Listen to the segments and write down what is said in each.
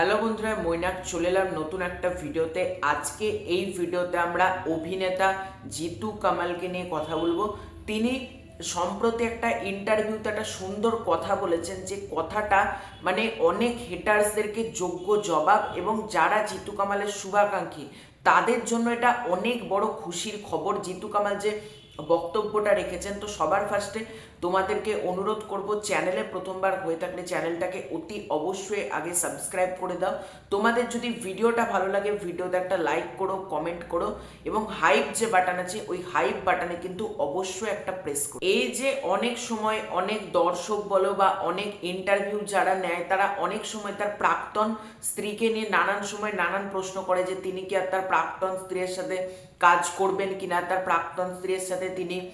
Hello বন্ধুরা, মৈনাক চলে এলাম নতুন একটা ভিডিওতে। আজকে এই ভিডিওতে আমরা অভিনেতা জিতু কামালকে নিয়ে কথা বলব। তিনি সম্প্রতি একটা ইন্টারভিউতে একটা সুন্দর কথা বলেছেন যে কথাটা মানে অনেক হেটার্সদেরকে যোগ্য জবাব এবং যারা জিতু কামালের শুভাকাঙ্ক্ষী, তাদের জন্য এটা অনেক বড় খুশির খবর। জিতু কামাল যে বক্তব্যটা রেখেছেন, তো সবার ফার্স্টে তোমাদেরকে অনুরোধ করব, চ্যানেলে প্রথমবার হয়ে থাকলে চ্যানেলটাকে অতি অবশ্যই আগে সাবস্ক্রাইব করে দাও। তোমাদের যদি ভিডিওটা ভালো লাগে, ভিডিওতে একটা লাইক করো কমেন্ট করো এবং হাইপ যে বাটন আছে, ওই হাইপ বাটনে কিন্তু অবশ্যই একটা প্রেস করো। এই যে অনেক সময় অনেক দর্শক বলো বা অনেক ইন্টারভিউ যারা নেয়, তারা অনেক সময় তার প্রাক্তন স্ত্রীকে নিয়ে নানান সময় নানান প্রশ্ন করে যে, তিনি কি আর তার প্রাক্তন স্ত্রীর সাথে কাজ করবেন কিনা? তার প্রাক্তন স্ত্রীর সাথে তিনি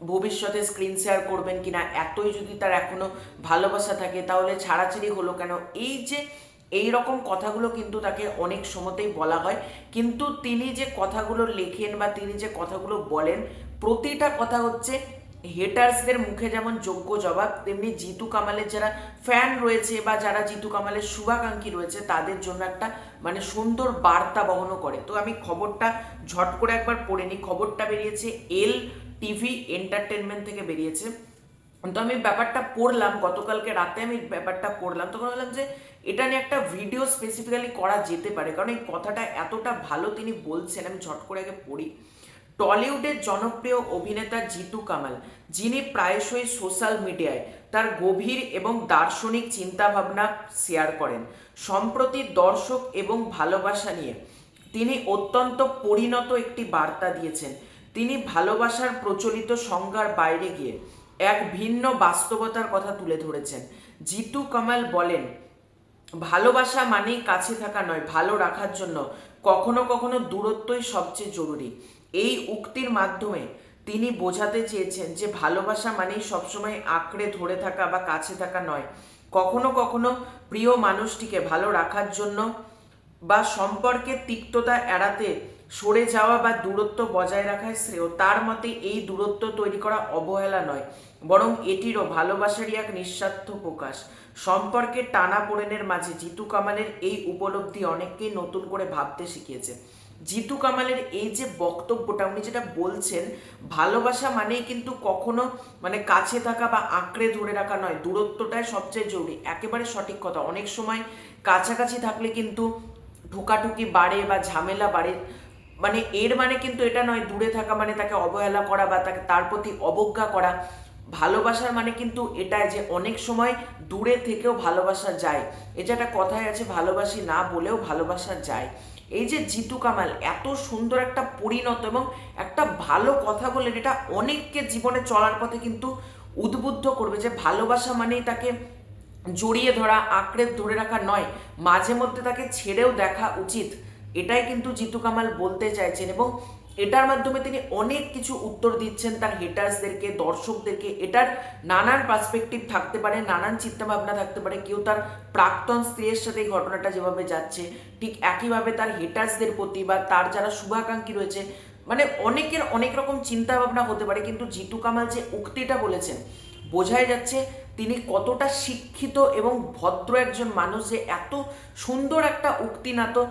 ভবিষ্যতে স্ক্রিন শেয়ার করবেন কিনা, এতই যদি তার এখনও ভালোবাসা থাকে, তাহলে ছাড়াছাড়ি হলো কেন? এই যে এই রকম কথাগুলো কিন্তু তাকে অনেক সময়তেই বলা হয়। কিন্তু তিনি যে কথাগুলো লেখেন বা তিনি যে কথাগুলো বলেন, প্রতিটা কথা হচ্ছে হেটার্সদের মুখে যেমন যোগ্য জবাব, তেমনি জিতু কামালের যারা ফ্যান রয়েছে বা যারা জিতু কামালের শুভাকাঙ্ক্ষী রয়েছে, তাদের জন্য একটা মানে সুন্দর বার্তা বহনও করে। তো আমি খবরটা ঝট করে একবার পড়ে নিই। খবরটা বেরিয়েছে এল টিভি এন্টারটেনমেন্ট থেকে বেরিয়েছে। তো আমি ব্যাপারটা পড়লাম, গতকালকে রাতে আমি ব্যাপারটা পড়লাম। তখন বললাম যে এটা নিয়ে একটা ভিডিও স্পেসিফিক্যালি করা যেতে পারে। কারণ এই কথাটা এতটা ভালো তিনি বলছেন, আমি ঝট করে আগে পড়ি। টলিউডের জনপ্রিয় অভিনেতা জিতু কামাল, যিনি প্রায়শই সোশ্যাল মিডিয়ায় তার গভীর এবং দার্শনিক চিন্তাভাবনা শেয়ার করেন। সম্প্রতি দর্শক এবং ভালোবাসা নিয়ে তিনি অত্যন্ত পরিণত একটি বার্তা দিয়েছেন। তিনি ভালোবাসার প্রচলিত সংজ্ঞার বাইরে গিয়ে এক ভিন্ন বাস্তবতার কথা তুলে ধরেছেন। জিতু কামাল বলেন, ভালোবাসা মানেই কাছে থাকা নয়, ভালো রাখার জন্য কখনো কখনো দূরত্বই সবচেয়ে জরুরি। এই উক্তির মাধ্যমে তিনি বোঝাতে চেয়েছেন যে ভালোবাসা মানেই সবসময় আঁকড়ে ধরে থাকা বা কাছে থাকা নয়। কখনো কখনো প্রিয় মানুষটিকে ভালো রাখার জন্য বা সম্পর্কে তিক্ততা এড়াতে সরে যাওয়া বা দূরত্ব বজায় রাখাই শ্রেয়, তার মতে এই দূরত্ব তৈরি করা অবহেলা নয়, বরং এটিরও ভালোবাসারই এক নিঃস্বার্থ প্রকাশ। সম্পর্কের টানা পোড়েনের মাঝে জিতু কামালের এই উপলব্ধি অনেককেই নতুন করে ভাবতে শিখিয়েছে। জিতু কামালের এই যে বক্তব্যটা, উনি যেটা বলছেন, ভালোবাসা মানেই কিন্তু কখনো মানে কাছে থাকা বা আঁকড়ে ধরে রাখা নয়, দূরত্বটাই সবচেয়ে জরুরি, একেবারে সঠিক কথা। অনেক সময় কাছাকাছি থাকলে কিন্তু ঠোকাঠুকি বাড়ে বা ঝামেলা বাড়ে মানে এর মানে কিন্তু এটা নয় দূরে থাকা মানে তাকে অবহেলা করা বা তাকে তার প্রতি অবজ্ঞা করা। ভালোবাসার মানে কিন্তু এটাই যে অনেক সময় দূরে থেকেও ভালোবাসা যায়। এটা একটা কথাই আছে, ভালোবাসি না বলেও ভালোবাসা যায়। এই যে জিতু কামাল, এত সুন্দর একটা পরিণত এবং একটা ভালো কথা বলেন এটা অনেককে জীবনে চলার পথে কিন্তু উদ্বুদ্ধ করবে যে ভালোবাসা মানেই তাকে জড়িয়ে ধরা, আঁকড়ে ধরে রাখা নয়, মাঝে মধ্যে তাকে ছেড়েও দেখা উচিত। এটাই কিন্তু জিতু কামাল বলতে চাইছেন এবং এটার মাধ্যমে তিনি অনেক কিছু উত্তর দিচ্ছেন তার হেটার্সদেরকে দর্শকদেরকে। এটার নানান পার্সপেক্টিভ থাকতে পারে, নানান চিন্তাভাবনা থাকতে পারে। কেউ তার প্রাক্তন স্ত্রীর সাথে এই ঘটনাটা যেভাবে যাচ্ছে, ঠিক একইভাবে তার হেটার্সদের প্রতি বা তার যারা শুভাকাঙ্ক্ষী রয়েছে মানে অনেকের অনেক রকম চিন্তাভাবনা হতে পারে, কিন্তু জিতু কামাল যে উক্তিটা বলেছেন, বোঝাই যাচ্ছে তিনি কতটা শিক্ষিত এবং ভদ্র একজন মানুষ যে এত সুন্দর একটা উক্তি না তো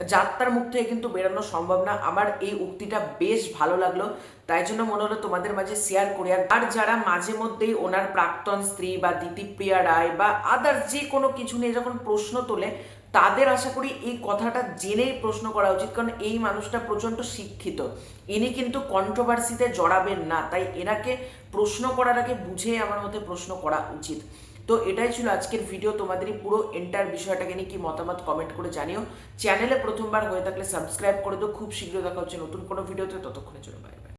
যাত্রার মুখ থেকে কিন্তু বেরোনো সম্ভব না। আমার এই উক্তিটা বেশ ভালো লাগল। তাই জন্য মনে হলো তোমাদের মাঝে শেয়ার করি। আর যারা মাঝে মধ্যেই ওনার প্রাক্তন স্ত্রী বা দিতিপ্রিয়া রায় বা আদার যে কোনো কিছু নিয়ে যখন প্রশ্ন তোলে, তাদের আশা করি এই কথাটা জেনেই প্রশ্ন করা উচিত। কারণ এই মানুষটা প্রচণ্ড শিক্ষিত। ইনি কিন্তু কন্ট্রোভার্সিতে জড়াবেন না। তাই এনাকে প্রশ্ন করার আগে বুঝে আমার মধ্যে প্রশ্ন করা উচিত। তো এটাই ছিল আজকের ভিডিও তোমাদের পুরো এন্টার বিষয়টাকে নিয়ে কি মতামত কমেন্ট করে জানিও। চ্যানেলে প্রথমবার হয়ে থাকলে সাবস্ক্রাইব করে দিও। খুব শীঘ্র দেখা হচ্ছে নতুন কোনো ভিডিওতে ততক্ষণের জন্য বাই